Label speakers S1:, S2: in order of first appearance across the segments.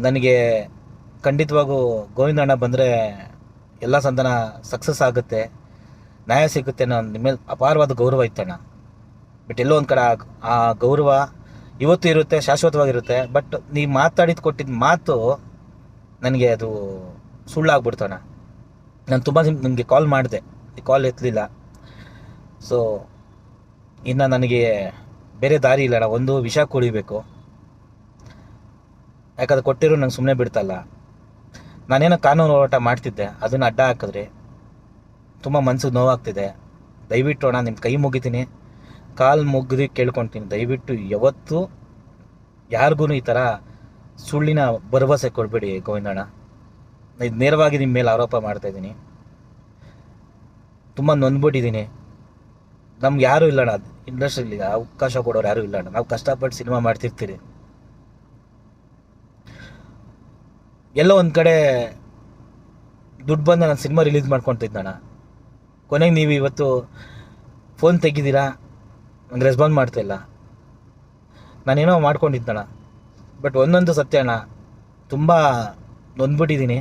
S1: ನನಗೆ ಖಂಡಿತವಾಗೂ ಗೋವಿಂದಣ್ಣ ಬಂದರೆ ಎಲ್ಲ ಸಂತಾನ ಸಕ್ಸಸ್ ಆಗುತ್ತೆ. ನ್ಯಾಯ ಸಿಗುತ್ತೆ ಅನ್ನೋ ನಿಮ್ಮ ಮೇಲೆ ಅಪಾರವಾದ ಗೌರವ ಇತ್ತಣ್ಣ ಬಟ್ ಎಲ್ಲೋ ಒಂದು ಕಡೆ ಆ- ಆ ಗೌರವ ಇವತ್ತು ಇರುತ್ತೆ, ಶಾಶ್ವತವಾಗಿರುತ್ತೆ. ಬಟ್ ನೀವು ಮಾತಾಡಿದ ಕೊಟ್ಟಿದ್ದ ಮಾತು ನನಗೆ ಅದು ಸುಳ್ಳಾಗ್ಬಿಡ್ತಣ್ಣ ನಾನು ತುಂಬ ನಿಮಗೆ ಕಾಲ್ ಮಾಡಿದೆ. ಕಾಲ್ ಎತ್ತಲಿಲ್ಲ ಸೊ ಇನ್ನು ನನಗೆ ಬೇರೆ ದಾರಿ ಇಲ್ಲಣ್ಣ ಒಂದು ವಿಷ ಕುಡಿಬೇಕು. ಯಾಕಂದ್ರೆ ಕೊಟ್ಟಿರೋ ನಂಗೆ ಸುಮ್ಮನೆ ಬಿಡ್ತಲ್ಲ. ನಾನೇನೋ ಕಾನೂನು ಹೋರಾಟ ಮಾಡ್ತಿದ್ದೆ, ಅದನ್ನು ಅಡ್ಡ ಹಾಕಿದ್ರಿ ತುಂಬ ಮನ್ಸಿಗೆ ನೋವಾಗ್ತಿದೆ. ದಯವಿಟ್ಟು ಅಣ್ಣ ನಿಮ್ಮ ಕೈ ಮುಗಿತೀನಿ. ಕಾಲು ಮುಗ್ದು ಕೇಳ್ಕೊತೀನಿ. ದಯವಿಟ್ಟು ಯಾವತ್ತು ಯಾರಿಗೂ ಈ ಥರ ಸುಳ್ಳಿನ ಭರವಸೆ ಕೊಡಬೇಡಿ ಗೋವಿಂದಣ್ಣ ಇದು ನೇರವಾಗಿ ನಿಮ್ಮ ಮೇಲೆ ಆರೋಪ ಮಾಡ್ತಾ ಇದ್ದೀನಿ. ತುಂಬ ನೊಂದ್ಬಿಟ್ಟಿದ್ದೀನಿ. ನಮ್ಗೆ ಯಾರೂ ಇಲ್ಲಣ್ಣ ಇಂಡಸ್ಟ್ರಿಯಲ್ಲಿ ಅವಕಾಶ ಕೊಡೋರು ಯಾರೂ ಇಲ್ಲಣ್ಣ ನಾವು ಕಷ್ಟಪಟ್ಟು ಸಿನಿಮಾ ಮಾಡ್ತಿರ್ತೀರಿ. ಎಲ್ಲೋ ಒಂದು ಕಡೆ ದುಡ್ಡು ಬಂದು ನಾನು ಸಿನಿಮಾ ರಿಲೀಸ್ ಮಾಡ್ಕೊತಿದ್ದಣ್ಣ ಕೊನೆಗೆ ನೀವು ಇವತ್ತು ಫೋನ್ ತೆಗಿದ್ದೀರಾ ನಂಗೆ ರೆಸ್ಪಾನ್ಸ್ ಮಾಡ್ತಾಯಿಲ್ಲ ನಾನೇನೋ ಮಾಡ್ಕೊಂಡಿದ್ದಣ್ಣ ಬಟ್ ಒಂದೊಂದು ಸತ್ಯ ಅಣ್ಣ, ತುಂಬ ನೊಂದ್ಬಿಟ್ಟಿದ್ದೀನಿ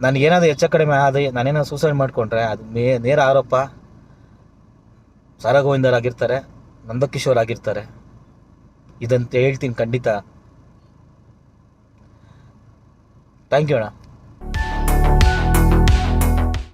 S1: ನನಗೇನಾದರೂ ಹೆಚ್ಚು ಕಡಿಮೆ ಆದರೆ, ನಾನೇನೋ ಸೂಸೈಡ್ ಮಾಡಿಕೊಂಡ್ರೆ, ಅದು ಮೇ, ನೇರ ಆರೋಪ. ಸಾರಗೋವಿಂದರಾಗಿರ್ತಾರೆ ನಂದಕಿಶೋರ್ ಆಗಿರ್ತಾರೆ. ಇದಂತ ಹೇಳ್ತೀನಿ ಖಂಡಿತ. தேங்க்யூண்ணா